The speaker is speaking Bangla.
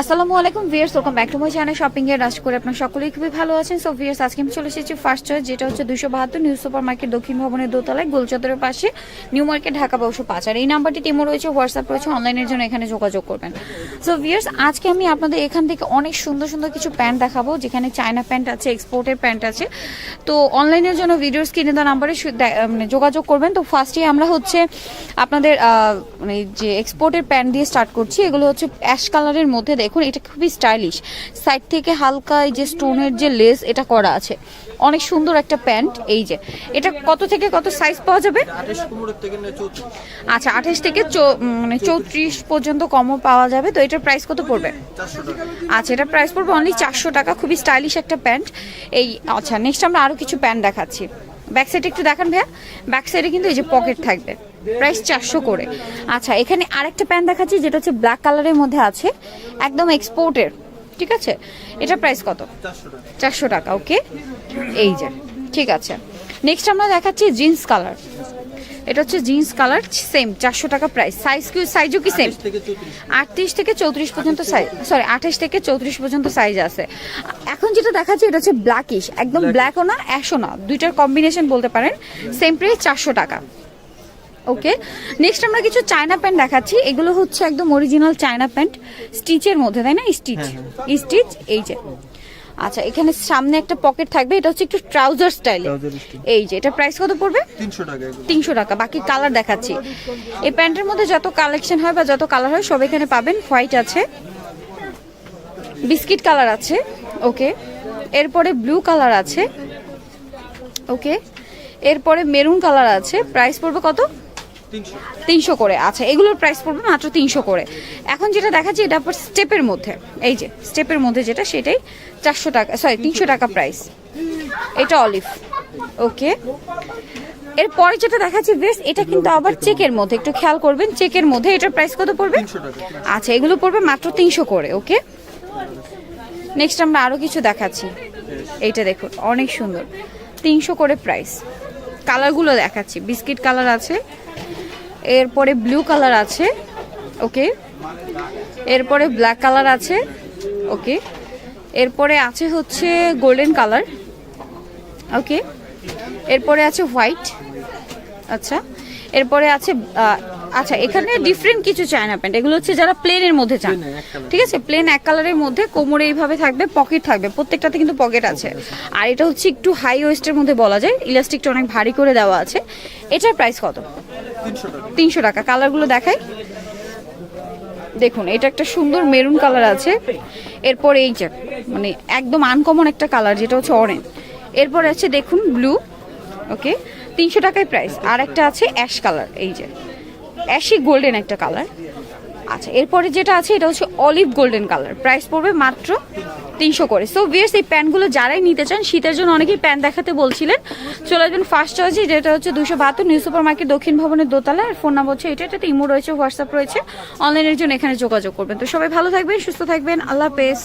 আসসালামু আলাইকুম viewers welcome back to my channel shopping এর আশা করি আপনারা সকলেই খুবই ভালো আছেন। সো ভিয়ার্স আজকে আমি চলে এসেছি ফার্স্ট চয়েস যেটা হচ্ছে দুশো বাহাত্তর নিউ সুপার মার্কেট দক্ষিণ ভবনের দোতলায়, গোলচত্বরের পাশে নিউ মার্কেট, ঢাকা বাউশো পাঁচ। আর এই নাম্বারটি টিমো রয়েছে, হোয়াটসঅ্যাপ রয়েছে, অনলাইনের জন্য এখানে যোগাযোগ করবেন। সো ভিয়ার্স আজকে আমি আপনাদের এখান থেকে অনেক সুন্দর সুন্দর কিছু প্যান্ট দেখাবো, যেখানে চায়না প্যান্ট আছে এক্সপোর্টের প্যান্ট আছে। তো অনলাইনের জন্য ভিডিওর স্ক্রিনে দেওয়া নাম্বারে মানে যোগাযোগ করবেন। তো ফার্স্টে আমরা হচ্ছে আপনাদের মানে যে এক্সপোর্টের প্যান্ট দিয়ে স্টার্ট করছি, এগুলো হচ্ছে অ্যাশ কালারের মধ্যে দেখুন, এটা খুবই স্টাইলিশ সাইড থেকে হালকা এই যে স্টোনের যে লেস এটা করা আছে। অনেক সুন্দর একটা প্যান্ট, এই যে। এটা কত থেকে কত সাইজ পাওয়া যাবে? আচ্ছা আঠাশ থেকে মানে চৌত্রিশ পর্যন্ত কমও পাওয়া যাবে। তো এটার প্রাইস কত পড়বে? আচ্ছা এটার প্রাইস পড়বে অনলি চারশো টাকা। খুবই স্টাইলিশ একটা প্যান্ট। এই আচ্ছা নেক্সট আমরা আরও কিছু প্যান্ট দেখাচ্ছি। ব্যাক সাইডে একটু দেখান ভাইয়া। ব্যাক সাইডে কিন্তু এই যে পকেট থাকবে। প্রাইস চারশো করে। আচ্ছা এখানে আরেকটা প্যান্ট দেখাচ্ছি যেটা হচ্ছে ব্ল্যাক কালারের মধ্যে আছে একদম এক্সপোর্টের ঠিক আছে? এটা প্রাইস কত? চারশো টাকা ওকে? এই যে ঠিক আছে। নেক্সট আমরা দেখাচ্ছি জিন্স কালার। এটা হচ্ছে জিন্স কালার সেম চারশো টাকা প্রাইস সাইজ কি সাইজও কি সেম আটত্রিশ থেকে চৌত্রিশ। পর্যন্ত সাইজ সরি আঠাশ থেকে চৌত্রিশ পর্যন্ত সাইজ আছে। এখন যেটা দেখাচ্ছে এটা হচ্ছে ব্ল্যাকিশ একদম ব্ল্যাকও না অ্যাশও না দুইটার কম্বিনেশন বলতে পারেন সেম প্রাইস চারশো টাকা। ওকে নেক্সট আমরা কিছু চায়না প্যান্ট দেখাচ্ছি। এগুলো হচ্ছে একদম অরিজিনাল চায়না প্যান্ট স্টিচের মধ্যে তাই না? স্টিচ স্টিচ এই যে। আচ্ছা এখানে সামনে একটা পকেট থাকবে এটা হচ্ছে একটু ট্রাউজার স্টাইল এই যে এটা প্রাইস কত পড়বে? তিনশো টাকা তিনশো টাকা বাকি কালার দেখাচ্ছি। এই প্যান্টের মধ্যে যত কালেকশন হয় বা যত কালার হয় সব এখানে পাবেন। হোয়াইট আছে। বিস্কিট কালার আছে। ওকে এরপরে ব্লু কালার আছে। ওকে এরপরে মেরুন কালার আছে। প্রাইস পড়বে কত? তিনশো। করে। আচ্ছা এগুলোর প্রাইস পড়বে মাত্র তিনশো করে। এখন যেটা দেখাচ্ছি এটা আবার স্টেপের মধ্যে। এই যে স্টেপের মধ্যে যেটা সেটাই চারশো টাকা সরি তিনশো টাকা প্রাইস এটা অলিভ ওকে এরপরে যেটা দেখাচ্ছি বেশ এটা কিন্তু আবার চেকের মধ্যে। একটু খেয়াল করবেন চেকের মধ্যে এটার প্রাইস কত পড়বে? আচ্ছা এগুলো পড়বে মাত্র তিনশো করে ওকে নেক্সট আমরা আরও কিছু দেখাচ্ছি। এইটা দেখুন অনেক সুন্দর। তিনশো করে প্রাইস কালারগুলো দেখাচ্ছি। বিস্কিট কালার আছে এরপরে ব্লু কালার আছে ওকে এরপরে ব্ল্যাক কালার আছে ওকে এরপরে আছে হচ্ছে গোল্ডেন কালার ওকে এরপরে আছে হোয়াইট আচ্ছা? এরপরে আছে আচ্ছা এখানে ডিফারেন্ট কিছু চায়না প্যান্ট এগুলো হচ্ছে যারা প্লেনের মধ্যে চান। ঠিক আছে? প্লেন এক কালারের মধ্যে কোমরে এইভাবে থাকবে পকেট থাকবে প্রত্যেকটাতে কিন্তু পকেট আছে। আর এটা হচ্ছে একটু হাই ওয়েস্টের মধ্যে বলা যায় ইলাস্টিকটা অনেক ভারী করে দেওয়া আছে। এটার প্রাইস কত? তিনশো টাকা। কালারগুলো দেখাই। দেখুন, এটা একটা সুন্দর মেরুন কালার আছে। এরপর এই যে মানে একদম আনকমন একটা কালার, যেটা হচ্ছে অরেঞ্জ এরপর আছে, দেখুন ব্লু ওকে তিনশো টাকায় প্রাইস আর একটা আছে অ্যাশ কালার এই যে। অ্যাশি গোল্ডেন একটা কালার আচ্ছা এরপরে যেটা আছে, এটা হচ্ছে অলিভ গোল্ডেন কালার প্রাইস পড়বে মাত্র তিনশো করে। সো বিয়ার্স এই প্যানগুলো যারাই নিতে চান, শীতের জন্য অনেকেই প্যান দেখাতে বলছিলেন। চলে আসবেন ফার্স্ট চয়েসে যেটা হচ্ছে দুশো বাহাত্তর নিউ সুপার মার্কেট দক্ষিণ ভবনের দোতলা। আর ফোন নাম্বার হচ্ছে এটা এটাতে ইমো রয়েছে হোয়াটসঅ্যাপ রয়েছে। অনলাইনের জন্য এখানে যোগাযোগ করবেন। তো সবাই ভালো থাকবেন, সুস্থ থাকবেন, আল্লাহ হাফেজ।